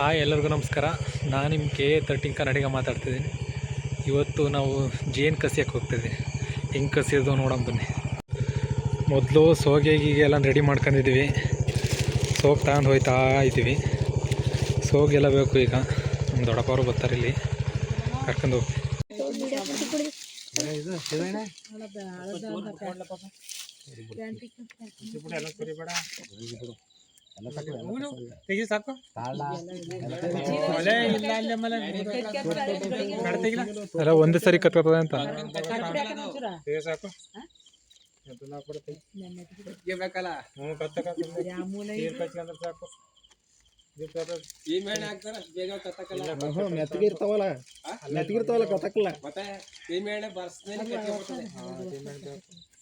Hi ಎಲ್ಲರಿಗೂ ನಮಸ್ಕಾರ. ನಾನು ನಿಮ್ಮ ಕೆ ಎ ತರ್ಟೀನ್ ಕನ್ನಡಿಗ ಮಾತಾಡ್ತಿದ್ದೀನಿ. ಇವತ್ತು ನಾವು ಜೇನು ಕಸಿಯಕ್ಕೆ ಹೋಗ್ತಿದ್ವಿ. ಹೆಂಗೆ ಕಸಿಯೋದು ನೋಡೋಣ ಬನ್ನಿ. ಮೊದಲು ಸೋಗೆ ಗೀಗೆ ಎಲ್ಲ ರೆಡಿ ಮಾಡ್ಕೊಂಡಿದ್ದೀವಿ ಸೋಗ್ ತಗೊಂಡು ಹೋಯ್ತಾ ಇದ್ದೀವಿ. ಸೋಗೆಲ್ಲ ಬೇಕು ಈಗ. ನಮ್ಮ ದೊಡ್ಡಪ್ಪವರು ಬರ್ತಾರೆ ಇಲ್ಲಿ. ಕರ್ಕೊಂಡು ಹೋಗಿ. ತೆಗಿ ಸಾಕು ಒಂದೇ ಸರಿ ಕತ್ಕೊತದೆ ಅಂತ. ಸಾಕು? ಮೆತ್ತಗಿರ್ತಾವಲ್ಲ ಮೆತ್ತಗೆ ಇರ್ತಾವಲ್ಲ. ಕತ್ತಕ್ಕಲ್ಲ ಅಲ್ಲಿ ಕತ್ತ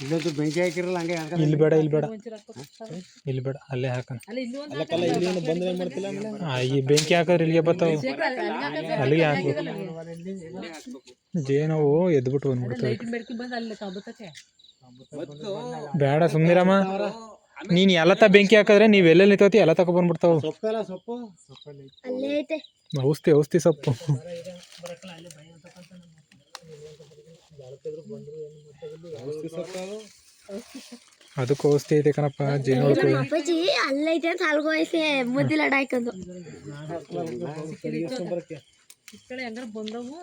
ಇಲ್ಲಂತೂ ಬೆಂಕಿ ಹಾಕಿರಲ್ಲ ಹಂಗೆ ಇಲ್ಲಿ ಬೇಡ ಇಲ್ಲಿ ಬೇಡ. ಇಲ್ಲಿ ಬೇಡ ಅಲ್ಲೇ ಹಾಕೋಣ. ಅಲ್ಲಕ್ಕಲ್ಲ ಇಲ್ಲಿ ಏನು ಬಂದ್ರೆ ಮಾಡ್ತಿಲ್ಲ ಆ, ಈ ಬೆಂಕಿ ಹಾಕಿದ್ರೆ ಇಲ್ಲಿಗೆ ಬರ್ತಾವೆ. ಅಲ್ಲಿಗೆ ಹಾಕ್ಬೇಕು? ಜೇನವು ಎದ್ಬಿಟ್ಟು ಬಂದ್ಬಿಡ್ತವೆ ಬೇಡ ಸುಮ್ನಿರಮ್ಮ. ನೀನ್ ಎಲ್ಲತ್ತ ಬೆಂಕಿ ಹಾಕಿದ್ರೆ ನೀವ್ ಎಲ್ಲೆಲ್ಲಿ ನಿಂತೋತಿ ಎಲ್ಲ ತಕ ಬಂದ್ಬಿಡ್ತಾವ. ಸೊಪ್ಪಲ್ಲ ಸೊಪ್ಪು? ಔಷಧಿ ಔಷಧಿ ಸೊಪ್ಪು. ಔಷಧಿ ಸೊಪ್ಪು ಅದಕ್ಕೂ ಔಷಧಿ ಐತೆ ಕಣಪ್ಪ ಜೇನು ಅಪ್ಪಾಜಿ ಅಲ್ಲೈತೆ ಅಂತ ಅಲ್ಗೋಯ್ಸಿ ಮುದ್ದಿಲ ಹಾಕೊಂಡು ಬರಕ್ಕೆ ಹೆಂಗಾರ ಬಂದವು?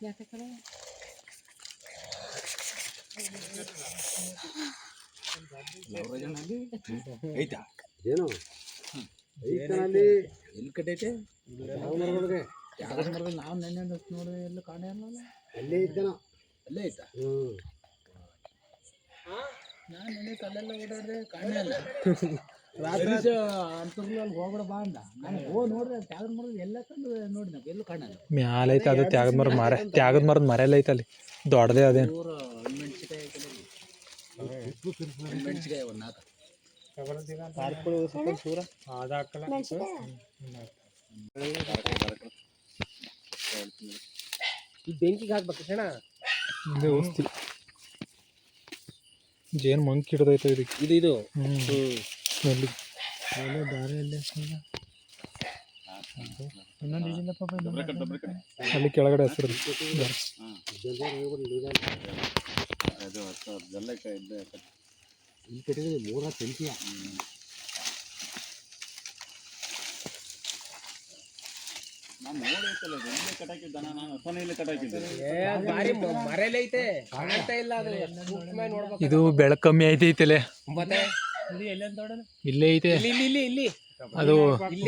ಯಾಕೆ ಕಡೆ ಏನು? ಐತನಲ್ಲಿ ಎಲ್ಲಿ ಕಟ್ಟೈತೆ ಯಾವ ಮರಗಳಿಗೆ ಯಾವ ಮರದಲ್ಲಿ ನಾವು ನೆನ್ನೆ ನೋಡಿದ್ರೆ ಎಲ್ಲ ಕಾಣೆ ಅಲ್ಲ ಅಲ್ಲೇ ಇದ್ದೇನೋ ಅಲ್ಲೇ ಐತಾ ನಾನು ನೆನ್ನೆ ಕಲ್ಲೆಲ್ಲ ಓಡಾಡಿದೆ ಕಾಣೆ ರಾತ್ರಿ ಅಂತರ್ಲಲ್ಲಿ ಹೋಗ್ಬೇಡ ಬಾ ಅಂದ. ನಾನು ಹೋ ನೋಡ್ರಿ ತ್ಯಾಗದ ಮರದ ಎಲ್ಲ ಕಂಡು ಎಲ್ಲೂ ಕಾಣಲ್ಲ ಮ್ಯಾಲ ಐತೆ ಅದು ತ್ಯಾಗದ ಮರದ ಮರ ತ್ಯಾಗದ ಮರದ ಮರೆಲ್ಲ ಐತೆ ಅಲ್ಲಿ. ದೊಡ್ಡದೇ ಅದೇನು. ಊರು ಮೆಣಸಿಕಾಯಿ ಮೆಣಸಿಕಾಯಿ ಒಂದು ನಾಲ್ಕು. ಸ್ವಲ್ಪ ಸೂರ ಈ ಬೆಂಕಿಗೆ ಹಾಕ್ಬೇಕು ಸಣ್ಣ ಇದೇ ಔಷಧಿ ಜೇನು ಮಂಕಿ ಹಿಡ್ದೈತೆ ಇದಕ್ಕೆ. ಇದು ಇದು. ಹ್ಮ್. ಎಲ್ಲಿ? ಅಲ್ಲಿ ಕೆಳಗಡೆ ಹೆಸರು ಇಲ್ಲಿ ಕಟ್ಟಿದ್ರೆ ಮೂರ ಬೆಂಕಿಯ ಮರೆಯಲ್ಲೈತೆ ಕಾಣ್ತಾ ಇಲ್ಲ ಅದು ಮೂರ ನೋಡ್ಬೇಕು ಇದು ಬೆಳಕು ಕಮ್ಮಿ ಐತಿಲೆ. ಮತ್ತೆ? ಇಲ್ಲೇ ಐತೆ. ಇಲ್ಲಿ ಇಲ್ಲಿ ಇಲ್ಲಿ ಅದು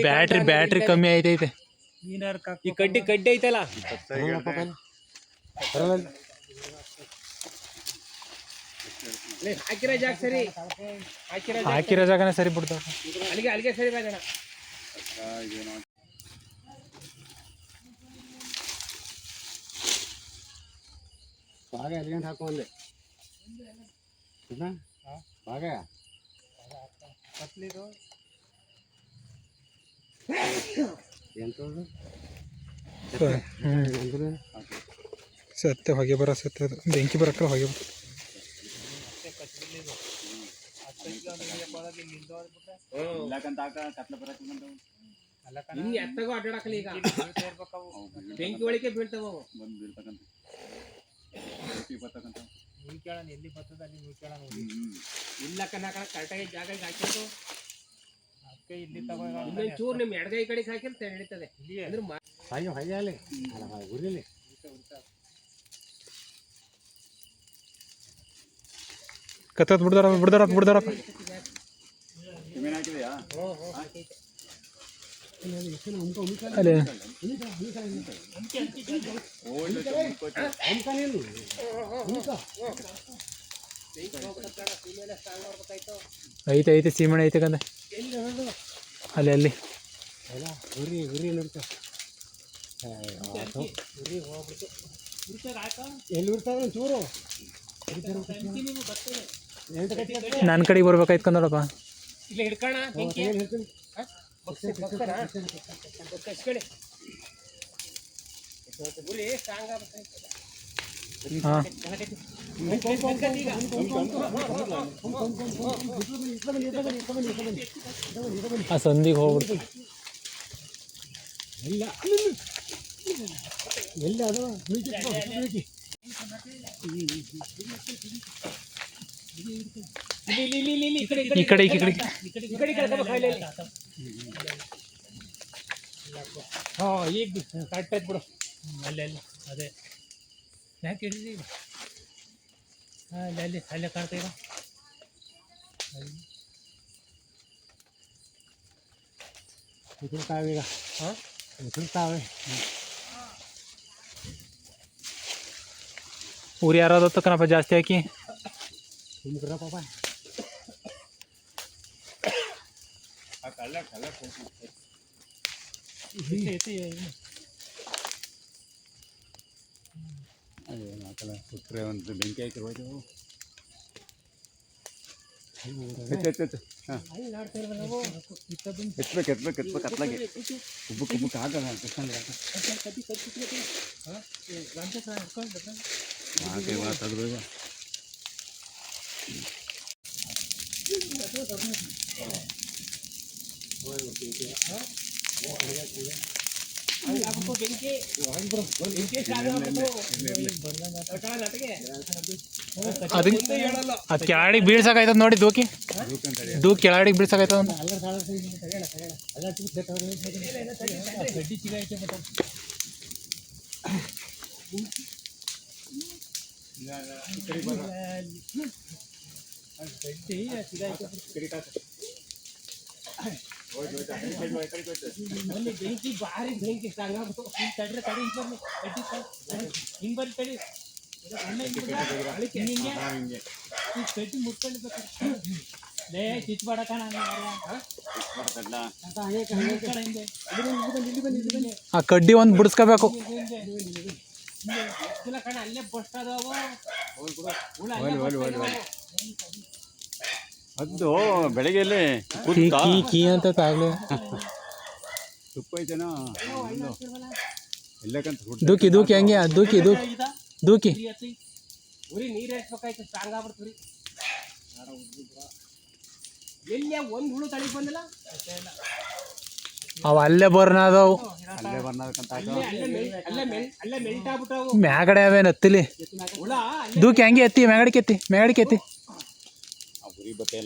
ಬ್ಯಾಟ್ರಿ ಬ್ಯಾಟ್ರಿ ಕಮ್ಮಿ ಐತೈತೆ ಈ ಕಡ್ಡಿ ಕಡ್ಡಿ ಐತಲ್ಲ? ಲೇ, ಹಾಕಿರೋ ಜಾಗ ಸರಿ. ಹಾಕಿರೋ ಜಾಗ ಹಾಕಿರೋ ಜಾಗನೇ ಸರಿ ಬಿಡ್ತಾವ ಅಲ್ಲಿಗೆ ಅಲ್ಲಿಗೆ ಸರಿ ರಾಜಣ್ಣ ಭಾಗ ಎಲ್ಲಿಗಂಟ ಅಲ್ಲಿ? ಭಾಗ? ಎಂತದು? ಹ್ಞೂ ಸತ್ತೆ ಹೊಗೆ ಬರ ಸತ್ತೆ ಅದು. ಬೆಂಕಿ ಬರಕ ಹೊಗೆ ಬರ. ಹಿಂಗೆ ಎತ್ತಗೋ ಅಡ್ಡಾಡಕಲ್ಲ ಈಗ. ಬೆಂಕಿ ಒಳಗೆ ಬೀಳ್ತಾವ ಅವು. ಇಲ್ಲ ಕನ್ನಕ ಕರೆಕ್ಟಾಗಿ ಜಾಗ ಹಾಕಿದ್ದು ಇಲ್ಲಿ ಚೂರು ನಿಮ್ಮ ಎಡಗೈ ಕಡೆಗೆ ಹಾಕಿದ್ರೆ ನಡೀತದೆ. ಅಂದ್ರೆ ಅಯ್ಯೋ ಹಯ್ಯಾಲೆ ಉರಿಲಿ ಕತ್ತತ್ ಬಿಡ್ದಾರಪ್ಪ ಬಿಡ್ದಾರಪ್ಪ ಬಿಡ್ದಾರಪ್ಪ ಅಲ್ಲೇ ಐತೆ ಐತೆ ಸೀಮೆ ಐತೆ ಕಂದ. ಅಲ್ಲಿ ಅಲ್ಲಿ. ಉರಿ ಉರಿ ನೋಡ್ತ ಎಲ್ಲಿ ಉರ್ತಾವ ಚೂರು ನನ್ನ ಕಡೆಗೆ ಬರ್ಬೇಕಾಯ್ತು ಕಂದೋಡಪ್ಪ ಇಲ್ಲ ಹಿಡ್ಕಣ ಬೆಂಕಿ ಬಗ್ಸಿ ಬಗ್ಸಣ ಬಗ್ಸ್ಕೊಳ್ಳಿ ಉರಿ ಸ್ಟ್ರಾಂಗ್ ಆಗ್ಬೇಕಾಯ್ತು ಹಾಂ ಆ ಸಂದಿಗೆ ಹೋಗ್ಬಿಡ್ತು ಎಲ್ಲಿ ಅದು ಇಲ್ಲಿ ಇಲ್ಲಿ ಇಲ್ಲಿ ಇಲ್ಲಿ ಈ ಕಡೆ ಈ ಕಡೆ ಈ ಕಡೆ ಈ ಕಡೆ ಈ ಕಡೆ ಕರ್ಕೊಬೇಕು ಇಲ್ಲಿ ಇಲ್ಲಿ ಹಾಂ ಈಗ ಕರೆಕ್ಟ್ ಆಯ್ತು ಬಿಡು ಅಲ್ಲಿ ಅಲ್ಲಿ ಅದೇ ಯಾಕೆ ಹಿಡಿದಿ ಹಾಂ ಅಲ್ಲಿ ಅಲ್ಲಿ ಅಲ್ಲೇ ಕಾಣ್ತಾ ಈಗ ಉದುರ್ತಾವೆ ಈಗ ಹಾಂ ಉದುರ್ತಾವೆ ಊರು ಯಾರಾದ್ರು ಕಣಪ್ಪ ಜಾಸ್ತಿ ಹಾಕಿ ತುಂಬ್ಕ್ರ ಪಾಪ ಅದೇನು ಹಾಕಲ್ಲ ಸುತ್ತರೆ ಒಂದು ಬೆಂಕಿ ಹಾಕಿ ಹೋಯ್ತು ಎತ್ಬೇಕು ಎತ್ಬೇಕು ಎತ್ಬೇಕು ಅತ್ಲಾಗೆ ಉಬ್ಬಕ್ಕೆ ಉಬ್ಬಕ್ಕೆ ಆಗಲ್ಲ ಕೃಷ್ಣಂಗೆ ಹಾಗೆ ಮಾತಾದ್ರು ಇವ ಅದಕ್ಕೆ ಅದು ಕೆಳಗಡೆ ಬೀಳ್ಸಕ್ಕಾಯ್ತದ ನೋಡಿ ದೂಕಿ. ದೂಕಿ ಕೆಳಗಡೆ ಬೀಳ್ಸಕ್ಕಾಯ್ತದ ಅಂತ ಬೆಂಕಿ ಭಾರಿ ಬೆಂಕಿ ಸ್ಟ್ರಾಂಗ್ ಹಿಂಗೆ ತಡ್ರಿ ತಡಿ ಹಿಂಗ್ ಬರ್ಲಿ ತಡಿ. ಹಿಂಗ್ ಬರ್ಲಿ ತಡಿ. ಹಿಂಗ್ ಈ ಕಡ್ಡಿ ಮುಟ್ಕೊಂಡಿರ್ಬೇಕು ಲೇ ಕಣ ಆ ಕಡ್ಡಿ ಒಂದು ಬಿಡಿಸ್ಕೋಬೇಕು. ಇಲ್ಲ ಕಣ ಅಲ್ಲೇ ಬಸ್ಟ್ ಅದಾವ ಅದು ಬೆಳಗ್ಗೆ ಇಲ್ಲಿ ಕೀ ಕೀ ಕೀ ಅಂತ ತಾಗ್ಲಿ. ತುಪ್ಪ ಐತೆನೋ ದೂಕಿ ದೂಕಿ ಹಂಗೆ ದೂಕಿ ದೂಕಿ. ದೂಕಿ. ಉರಿ ನೀರ್ ಹಚ್ಬೇಕಾಯ್ತು ಸ್ಟ್ರಾಂಗ್ ಆಗ್ಬಿಡ್ತು ಎಲ್ಲೇ ಒಂದ್ ಹುಳು ತಳಿ ಬಂದಿಲ್ಲ? ಅವ ಅಲ್ಲೇ ಬರ್ನ ಅದಾವು. ಅಲ್ಲೇ ಅಲ್ಲೇ ಮೆಲ್ಟ್ ಆಗ್ಬಿಟ್ಟವು ಮ್ಯಾಗಡೆ ಅವೇನು ಹತ್ತಿಲಿ. ದೂಕಿ ಹಂಗೆ ಎತ್ತಿ ಮ್ಯಾಗಡಿಕೆ ಎತ್ತಿ ಮ್ಯಾಗಡಿಕೆ ಎತ್ತಿ. ಬತ್ತೆ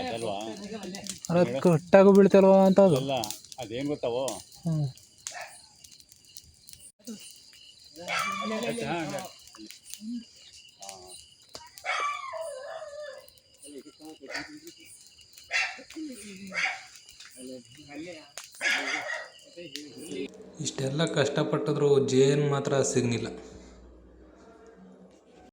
ಅದಲ್ವಾ ಅದು ಕಟ್ಟಾಗು ಬೀಳ್ತಲ್ವ ಅಂತ ಅದು ಅಲ್ಲ ಅದೇನು ಗೊತ್ತಾವೋ? ಹ್ಞೂ ಇಷ್ಟೆಲ್ಲ ಕಷ್ಟಪಟ್ಟಿದ್ರು ಜೇನು ಮಾತ್ರ ಸಿಗಲಿಲ್ಲ.